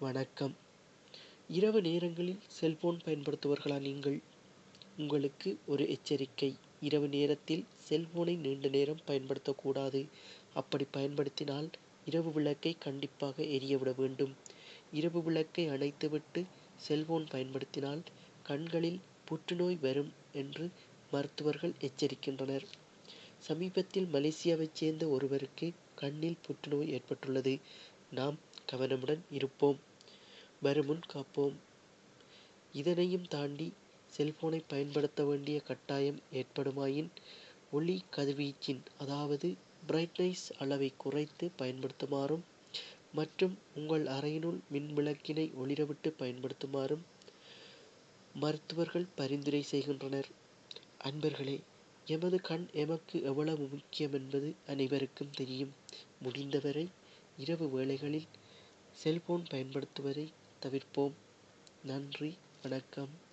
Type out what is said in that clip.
வணக்கம். இரவு நேரங்களில் செல்போன் பயன்படுத்துபவர்களா நீங்கள்? உங்களுக்கு ஒரு எச்சரிக்கை. இரவு நேரத்தில் செல்போனை நீண்ட நேரம் பயன்படுத்தக்கூடாது. அப்படி பயன்படுத்தினால் இரவு விளக்கை கண்டிப்பாக எரியவிட வேண்டும். இரவு விளக்கை அணைத்துவிட்டு செல்போன் பயன்படுத்தினால் கண்களில் புற்றுநோய் வரும் என்று மருத்துவர்கள் எச்சரிக்கின்றனர். சமீபத்தில் மலேசியாவைச் சேர்ந்த ஒருவருக்கு கண்ணில் புற்றுநோய் ஏற்பட்டுள்ளது. நாம் கவனமுடன் இருப்போம். வருமுன் காப்போம். இதனையும் தாண்டி செல்போனை பயன்படுத்த வேண்டிய கட்டாயம் ஏற்படுமாயின் ஒளி கதிர்வீச்சின் அதாவது பிரைட்னஸ் அளவை குறைத்து பயன்படுத்துமாறும் மற்றும் உங்கள் அறையினுள் மின் விளக்கினை ஒளிரவிட்டு பயன்படுத்துமாறும் மருத்துவர்கள் பரிந்துரை செய்கின்றனர். அன்பர்களே எமது கண் எமக்கு எவ்வளவு முக்கியம் என்பது அனைவருக்கும் தெரியும். முடிந்தவரை இரவு வேளைகளில் செல்போன் பயன்படுத்துவதை தவிர்ப்போம். நன்றி வணக்கம்.